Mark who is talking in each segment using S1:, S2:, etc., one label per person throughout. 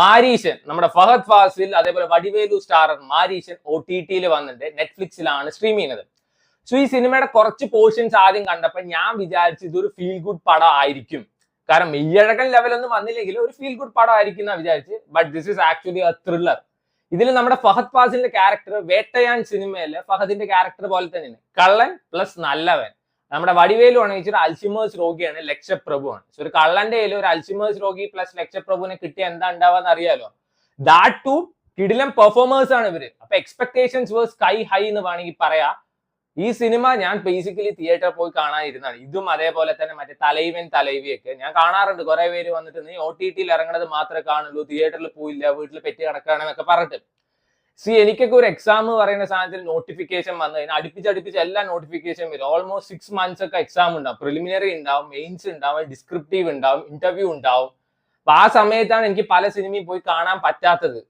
S1: മാരീശൻ നമ്മുടെ ഫഹദ് ഫാസിൽ അതേപോലെ Vadivelu starrer Maareesan O T ടിയിൽ വന്നിട്ട് നെറ്റ്ഫ്ലിക്സിലാണ് സ്ട്രീം ചെയ്യുന്നത്. സോ ഈ സിനിമയുടെ കുറച്ച് പോർഷൻസ് ആദ്യം കണ്ടപ്പോൾ ഞാൻ വിചാരിച്ചു ഇതൊരു ഫീൽ ഗുഡ് പടം ആയിരിക്കും. കാരണം മെയ്യഴകൻ ലെവലൊന്നും വന്നില്ലെങ്കിലും ഒരു ഫീൽ ഗുഡ് പടം ആയിരിക്കും എന്നാ വിചാരിച്ച്. But this is actually a thriller ഇതിൽ നമ്മുടെ ഫഹദ് ഫാസിലിന്റെ ക്യാരക്ടർ വേട്ടയാൻ സിനിമയിലെ ഫഹദിന്റെ ക്യാരക്ടർ പോലെ തന്നെയാണ്. കള്ളൻ പ്ലസ് നല്ലവൻ. നമ്മുടെ വടിവേലു ആണ് വെച്ചാൽ അൽഷിമേഴ്സ് രോഗിയാണ് ലക്ഷപ്രഭുവാണ് സോ ഒരു കള്ളന്റെ കയ്യിൽ ഒരു അൽഷിമേഴ്സ് രോഗി പ്ലസ് ലക്ഷപ്രഭുവിനെ കിട്ടിയ എന്താ ഉണ്ടാവാന്ന് അറിയാലോ? ദാറ്റ് ടു കിടിലം പെർഫോമേഴ്സ് ആണ് ഇവർ. അപ്പൊ എക്സ്പെക്ടേഷൻസ് വേഴ്സ് സ്കൈ ഹൈ എന്ന് വേണമെങ്കിൽ പറയാ. ഈ സിനിമ ഞാൻ ബേസിക്കലി തിയേറ്ററിൽ പോയി കാണാനിരുന്നാണ് ഇതും അതേപോലെ തന്നെ മറ്റേ തലൈവൻ തലൈവിയൊക്കെ ഞാൻ കാണാറുണ്ട്. കുറെ പേര് വന്നിട്ട് നീ ഒ ടി ടിയിൽ ഇറങ്ങണത് മാത്രമേ കാണുള്ളൂ. തിയേറ്ററിൽ പോയില്ല വീട്ടിൽ പെറ്റി കിടക്കുകയാണെന്നൊക്കെ പറഞ്ഞിട്ട്. സി എനിക്കൊക്കെ ഒരു എക്സാം പറയുന്ന സാധനത്തിൽ നോട്ടിഫിക്കേഷൻ വന്നു കഴിഞ്ഞാൽ അടുപ്പിച്ചടുപ്പിച്ച് അടുപ്പിച്ച് എല്ലാ നോട്ടിഫിക്കേഷൻ വരും. ഓൾമോസ്റ്റ് സിക്സ് മന്ത്സ് ഒക്കെ എക്സാം ഉണ്ടാവും. പ്രിലിമിനറി ഉണ്ടാവും മെയിൻസ് ഉണ്ടാവും ഡിസ്ക്രിപ്റ്റീവ് ഉണ്ടാവും ഇന്റർവ്യൂ ഉണ്ടാവും. അപ്പൊ ആ സമയത്താണ് എനിക്ക് പല സിനിമയും പോയി കാണാൻ പറ്റാത്തത്.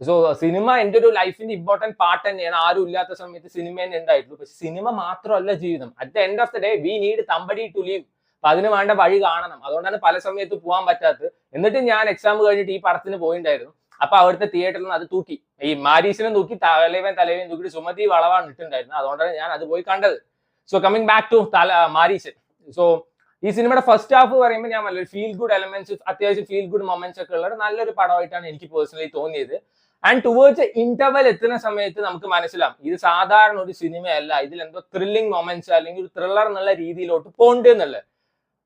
S1: സോ സിനിമ എന്റെ ഒരു ലൈഫിന്റെ ഇമ്പോർട്ടന്റ് പാർട്ട് തന്നെയാണ്. ആരും ഇല്ലാത്ത സമയത്ത് സിനിമ തന്നെ ഉണ്ടായിട്ടുള്ളൂ. പക്ഷെ സിനിമ മാത്രമല്ല ജീവിതം. At the end of the day we need somebody to leave അപ്പൊ അതിന് വേണ്ട വഴി കാണണം. അതുകൊണ്ടാണ് പല സമയത്ത് പോകാൻ പറ്റാത്തത്. എന്നിട്ട് ഞാൻ എക്സാം കഴിഞ്ഞിട്ട് ഈ പടത്തിന് പോയിണ്ടായിരുന്നു. അപ്പൊ അവിടുത്തെ തിയേറ്ററിൽ നിന്ന് അത് തൂക്കി. ഈ മാരീസിനെ തൂക്കി തലവൻ തലവൻ തൂക്കി സുമതി വളവാണ് ഇട്ടുണ്ടായിരുന്നത് അതുകൊണ്ടാണ് ഞാൻ അത് പോയി കണ്ടത്. സോ കമ്മിങ് ബാക്ക് ടു തല മാരീസൻ സോ ഈ സിനിമയുടെ ഫസ്റ്റ് ഹാഫ് പറയുമ്പോൾ ഞാൻ നല്ലൊരു ഫീൽ ഗുഡ് എലമെന്റ്സ് അത്യാവശ്യം ഫീൽ ഗുഡ് മൊമെന്റ്സ് ഒക്കെ ഉള്ള നല്ലൊരു പടമായിട്ടാണ് എനിക്ക് പേഴ്സണലി തോന്നിയത്. ആൻഡ് ടുവേർഡ്സ് ഇന്റർവൽ എത്തുന്ന സമയത്ത് നമുക്ക് മനസ്സിലാവും ഇത് സാധാരണ ഒരു സിനിമയല്ല. ഇതിൽ എന്തോ ത്രില്ലിംഗ് മൊമെന്റ്സ് അല്ലെങ്കിൽ ഒരു ത്രില്ലർ എന്നുള്ള രീതിയിലോട്ട് പോണ്ട്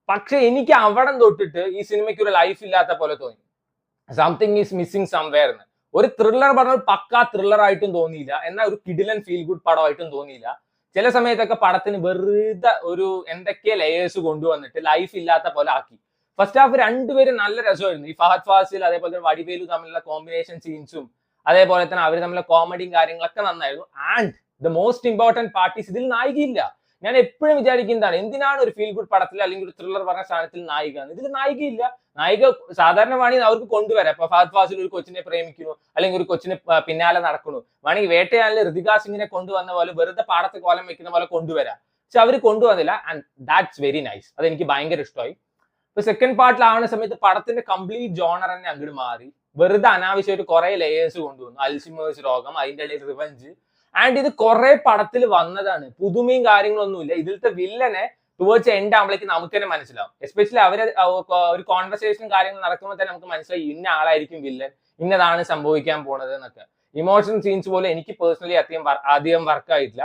S1: പക്ഷെ എനിക്ക് അവിടെ തൊട്ടിട്ട് ഈ സിനിമയ്ക്ക് ഒരു ലൈഫ് ഇല്ലാത്ത പോലെ തോന്നി. സംതിങ് ഈസ് മിസ്സിങ് സംവെയർ എന്ന്. ഒരു ത്രില്ലർ പറഞ്ഞാൽ പക്കാ ത്രില്ലർ ആയിട്ടും തോന്നിയില്ല. എന്നാൽ ഒരു കിഡിലൻ ഫീൽ ഗുഡ് പടമായിട്ടും തോന്നിയില്ല. ചില സമയത്തൊക്കെ പടത്തിന് വെറുതെ ഒരു എന്തൊക്കെ ലെയേഴ്സ് കൊണ്ടുവന്നിട്ട് ലൈഫ് ഇല്ലാത്ത പോലെ ആക്കി. ഫസ്റ്റ് ഹാഫ് രണ്ടുപേരും നല്ല രസമായിരുന്നു. ഈ ഫഹദ് ഫാസിൽ അതേപോലെ തന്നെ വടിവേലു തമ്മിലുള്ള കോമ്പിനേഷൻ സീൻസും അതേപോലെ തന്നെ അവർ തമ്മിലുള്ള കോമഡിയും കാര്യങ്ങളൊക്കെ നന്നായിരുന്നു. And the most important parties ഇതിൽ നായികയില്ല. ഞാൻ എപ്പോഴും വിചാരിക്കുന്നതാണ് എന്തിനാണ് ഒരു ഫീൽ ഗുഡ് പടത്തിൽ അല്ലെങ്കിൽ ഒരു ത്രില്ലർ പറഞ്ഞ സാധനത്തിൽ നായിക ഇതിൽ നായികയില്ല. നായിക സാധാരണ വേണമെങ്കിൽ അവർക്ക് കൊണ്ടുവരാം. ഇപ്പൊ ഫഹദ് ഫാസിൽ ഒരു കൊച്ചിനെ പ്രേമിക്കുന്നു അല്ലെങ്കിൽ ഒരു കൊച്ചിനെ പിന്നാലെ നടക്കുന്നു. വേണമെങ്കിൽ വേട്ടയാളിൽ ഋതിക സിംഗിനെ കൊണ്ടുവന്ന പോലെ വെറുതെ പാടത്ത് കോലം വെക്കുന്ന പോലെ കൊണ്ടുവരാം. പക്ഷെ അവർ കൊണ്ടുവന്നില്ല. ആൻഡ് ദാറ്റ്സ് വെരി നൈസ് അതെനിക്ക് ഭയങ്കര ഇഷ്ടമായി. ഇപ്പൊ സെക്കൻഡ് പാർട്ടിലാവുന്ന സമയത്ത് പടത്തിന്റെ കംപ്ലീറ്റ് ജോണർ തന്നെ അങ്ങോട്ട് മാറി. വെറുതെ അനാവശ്യമായിട്ട് കുറെ ലെയേഴ്സ് കൊണ്ടുവന്നു. അൽസിമേഴ്സ് രോഗം അതിന്റെ ഇടയിൽ റിവഞ്ച് ആൻഡ് ഇത് കുറെ പടത്തിൽ വന്നതാണ്. പുതുമയും കാര്യങ്ങളൊന്നുമില്ല. ഇതിലത്തെ വില്ലനെ ടുവേർഡ്സ് എൻഡ് ആകുമ്പോഴേക്ക് നമുക്ക് തന്നെ മനസ്സിലാവും. എസ്പെഷ്യലി അവർ ഒരു കോൺവെർസേഷനും കാര്യങ്ങൾ നടക്കുമ്പോൾ തന്നെ നമുക്ക് മനസ്സിലായി ഇന്ന ആളായിരിക്കും വില്ലൻ. ഇന്നതാണ് സംഭവിക്കാൻ പോണത് എന്നൊക്കെ. ഇമോഷണൽ സീൻസ് പോലെ എനിക്ക് പേഴ്സണലി അധികം അധികം വർക്ക് ആയിട്ടില്ല.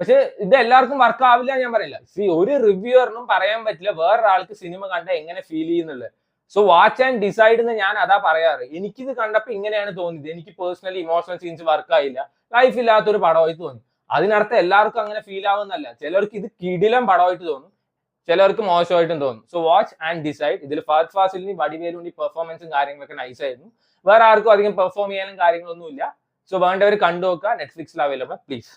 S1: പക്ഷെ ഇത് എല്ലാവർക്കും വർക്ക് ആവില്ല ഞാൻ പറയില്ല. സി ഒരു റിവ്യൂറിനും പറയാൻ പറ്റില്ല. വേറൊരാൾക്ക് സിനിമ കണ്ട എങ്ങനെ ഫീൽ ചെയ്യുന്നുള്ളത്? സോ വാച്ച് ആൻഡ് ഡിസൈഡ് എന്ന് ഞാൻ അതാ പറയാറ്. എനിക്കിത് കണ്ടപ്പോൾ ഇങ്ങനെയാണ് തോന്നിയത്. എനിക്ക് പേഴ്സണലി ഇമോഷണൽ സീൻസ് വർക്ക് ആയില്ല. ലൈഫ് ഇല്ലാത്തൊരു പടമായി തോന്നി. അതിനർത്ഥം എല്ലാവർക്കും അങ്ങനെ ഫീൽ ആവുന്നല്ല ചിലർക്ക് ഇത് കിടിലം പടമായിട്ട് തോന്നും. ചിലർക്ക് മോശമായിട്ടും തോന്നും. സോ വാച്ച് ആൻഡ് ഡിസൈഡ് ഇതിൽ ഫഹദ് ഫാസിലിന് വടിവേലുണ്ടി പെർഫോമൻസും കാര്യങ്ങളൊക്കെ നൈസ് ആയിരുന്നു. വേറെ ആർക്കും അധികം പെർഫോം ചെയ്യാനും കാര്യങ്ങളൊന്നുമില്ല. സോ വേണ്ടവർ കണ്ടു നോക്കുക. നെറ്റ്ഫ്ലിക്സിൽ അവൈലബിൾ പ്ലീസ്